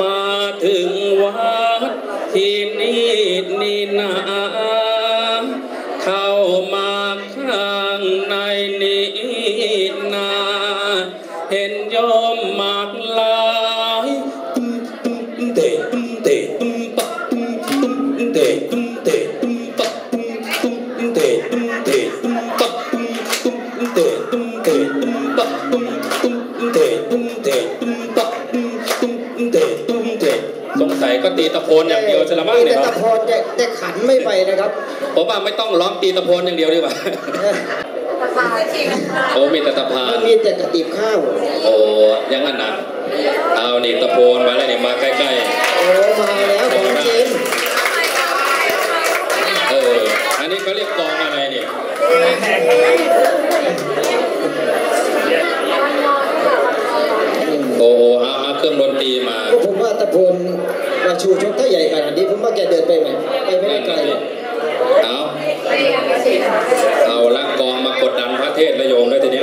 มาถึงวัดที่นี่นี่นาเข้ามาข้างในนี้นาเห็นโอมมากลายตุ้มตุ้มเตะตุ้มเตะตุ้มปักตุ้มตุ้มเตะตุ้มเตะตุ้มปักตุ้มตุ้มเตะตุ้มเตะ ตีตะโพนอย่างเดียวจะละมั้งเนี่ยแต่คตะรับพรแต่แต่ขันไม่ไปนะครับ ผมว่าไม่ต้องร้องตีตะโพนอย่างเดียวดีกว่าโอ้มีแต่ตะพามันนมีแต่กระติบข้าว โอ้ยังงั้นนะเอานี่ตะโพนมาแล้วนี่มาใกล้โอ้มาแล้วของจริงๆเอออันนี้เขาเรียกกองอะไรเนี่ยโอ้โหเอาเอาเครื่องดนตรีมา ผมว่าตะพล มาชูชกถ้าใหญ่ขนาดนี้ผมว่าแกเดินไปไหมไปไม่ได้ไกลหรอกเอาเอาละกองมากดดันพระเทศระโยงเลยทีนี้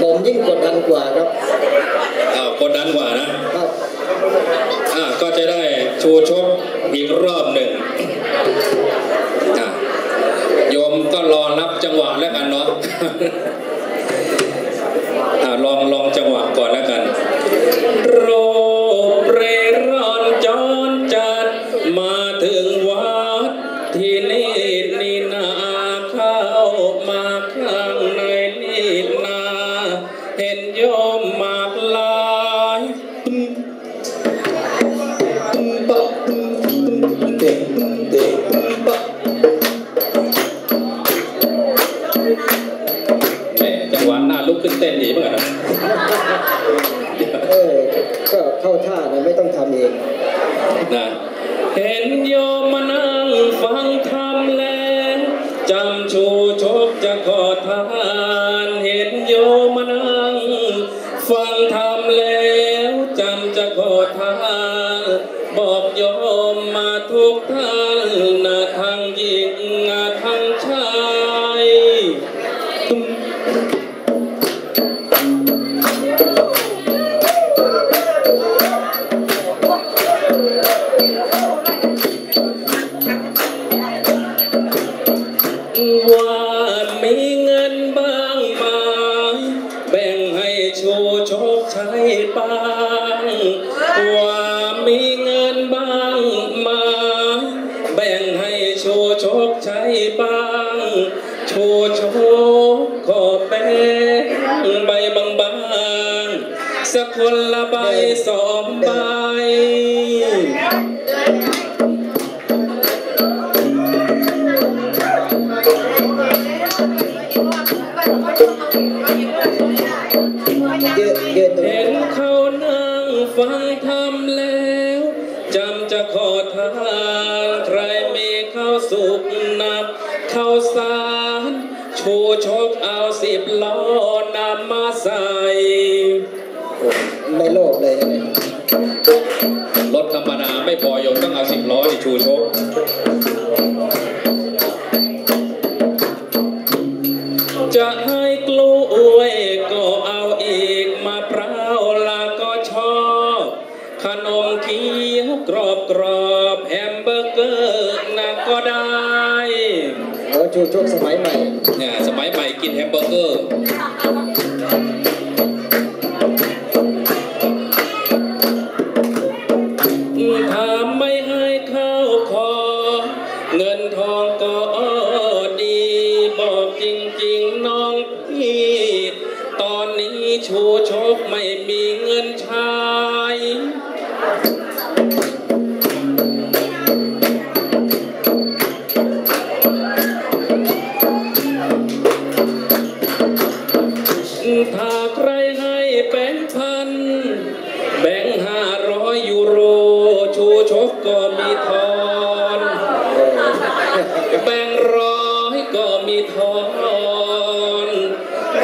ผมยิ่งกดดันกว่าครับเอากดดันกว่านะครับอ่าก็จะได้ชูชกอีกรอบหนึ่งอะโยมก็รอรับจังหวะแล้วกันเนาะอ่าลองลอง เด็กตุ้มเด็กตุ้มปะแหม่จังหวะหน้าลุกขึ้นเต้นดีเหมือนกันนะเออก็เข้าท่านะไม่ต้องทำเองนะเห็นโยมมานั่งฟังธรรมแล้วจำชูชกจะขอทา บ้างชูชกขอแบ่งใบบางๆสักคนละใบสองใบเห็นี้นเขานั่งฟังธรรมแล้วจำจะขอทานใครมีข้าวสุกนับ ข้าวสารชูชกเอาสิบล้อนำมาใส่ไม่โลภเลยนะเนี่ยรถธรรมดาไม่พอโยมต้องเอาสิบล้อที่ชูชก โอ้ชูชกสมัยใหม่เนี่ยสมัยใหม่กินแฮมเบอร์เกอร์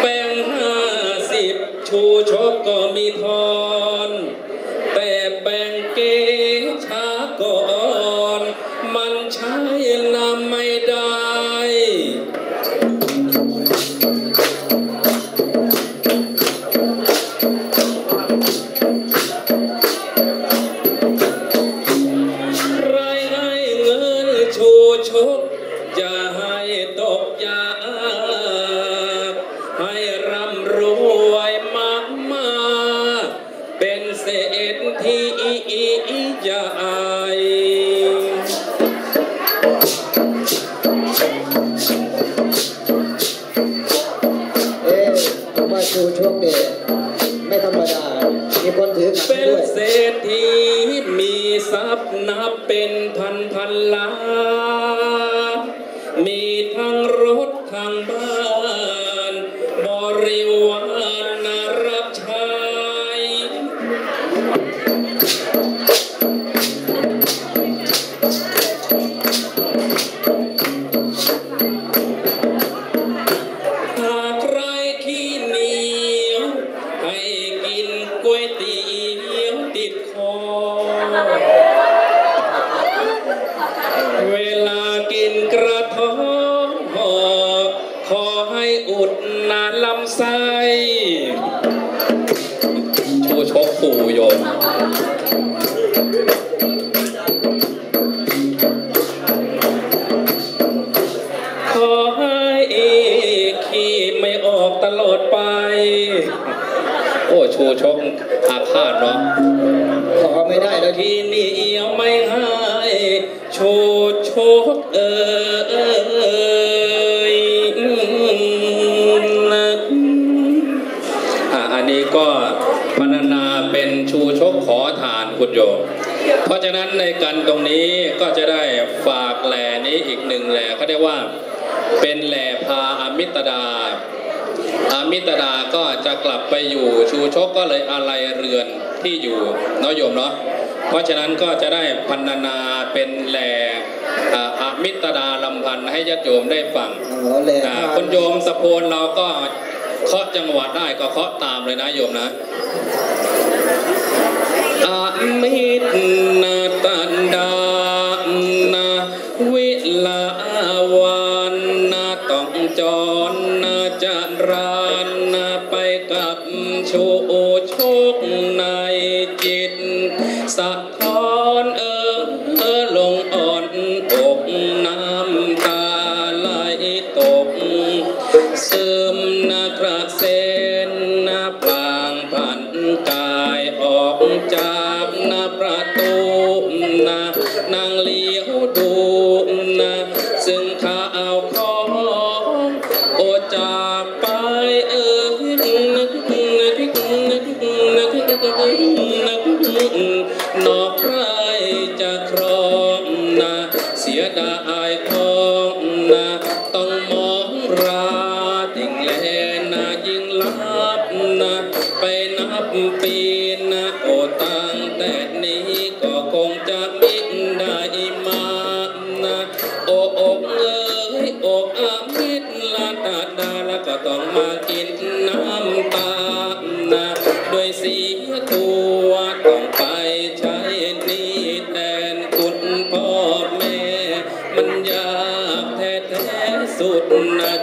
แบ่งห้าสิบชูชกก็มีทอ ชูชคเนี่ยไม่ธรรมดา มีคนถือขันเป็นด้วย เศรษฐีมีทรัพย์นับเป็น อุดนาลำไส้ชูชกปู่โยมขอให้ขี้ไม่ออกตลอดไป โอ้ชูชกอาฆาตเนาะขอไม่ได้แล้วที่ที่เหนียวไม่ให้โชโชกเอ่ย ก็พรรณนาเป็นชูชกขอทานคุณโยม เพราะฉะนั้นในกันตรงนี้ก็จะได้ฝากแหล่นี้อีกหนึ่งแหล่เขาเรียกว่าเป็นแหล่พาอมิตรดาอามิตรดาก็จะกลับไปอยู่ชูชกก็เลยอะไรเรือนที่อยู่เนาะโยมเนาะเพราะฉะนั้นก็จะได้พันนาเป็นแหล่อ่าอามิตรดาลำพันธ์ให้ญาติโยมได้ฟังอ๋อแหละอ่าคนโยมสะโพนเราก็ เคาะจังหวะได้ก็เคาะตามเลยนะโยมนะอามิตนาตันดานาวิลาวันนาต้องจรนาจารานนาไปกับโช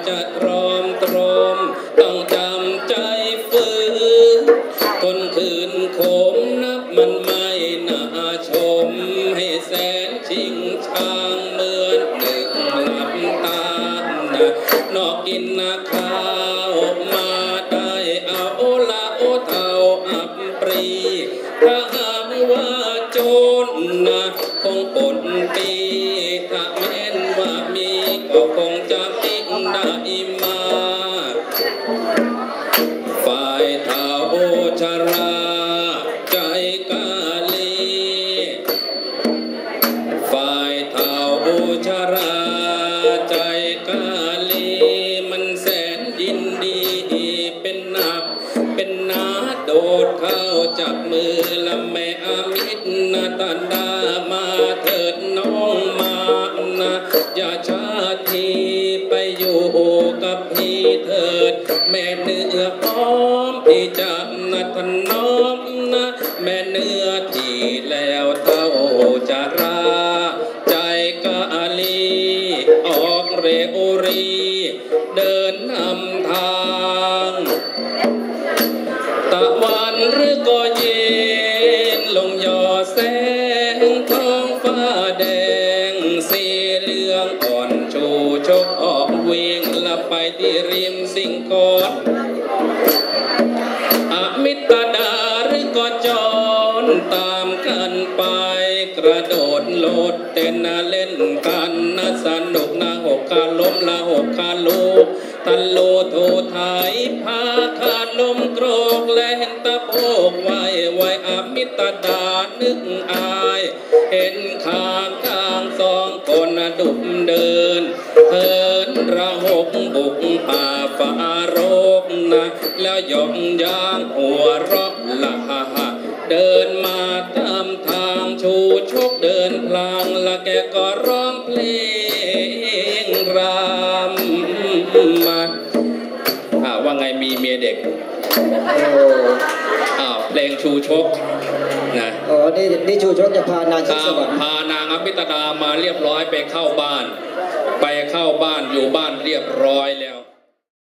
จะรอมตรอมต้องจำใจฝืนทนคืนโคมนับมันไม่น่าชม ให้แสนชิงช่างเหมือนดึกหลับตานะนอกกินนาข้าวมาได้เอาละโอเท่าอับปรีถ้าหากว่าโจรนะคงปนปีถ้าแม้นว่ามีก็คงจะปิ ดได้มาฝ่ายเท้าชรา ใจกาลีฝ่ายเท้าชรา ใจกาลีมันแสนยินดีเป็นนักเป็นนาโดดเข้าจับมือละแม่อามิตรนาตันดามาเถิดน้องมานะอย่าชาที แม่เนื้อหอมที่จำนัทน้อมนะแม่เนื้อที่แล้วเท่าจะรา ใจกะลีออกเรโอรี ชกออกวิ่งละไปที่ริมสิงคอนอมิตรดาหรือก็จรตามกันไปกระโดดโลดเต้นนะเล่นกันนะสนุกนะหกขาล้มละหกขาลูกทันโลโทไทยพาขาดลมโกรกและเห็นตะโพกไว้ไว้อมิตรดานึกอาย เห็นขางทางสองคนดุมเดิน เอินระหกบุกป่าฟ้ารกนะ แล้วหยองยางหัวเราะละฮะเดินมาตามทางชูชกเดินพลางละแกก็ร้องเพลงรำมาอาว่าไงมีเมียเด็ก อ้อ้าวเพลงชูชกนะอ๋อ นี่นี่ชูชกจะพานางขึ้นตาสมวรรค์พานางอภิตดามาเรียบร้อยไปเข้าบ้าน ไปเข้าบ้านอยู่บ้านเรียบร้อยแล้ว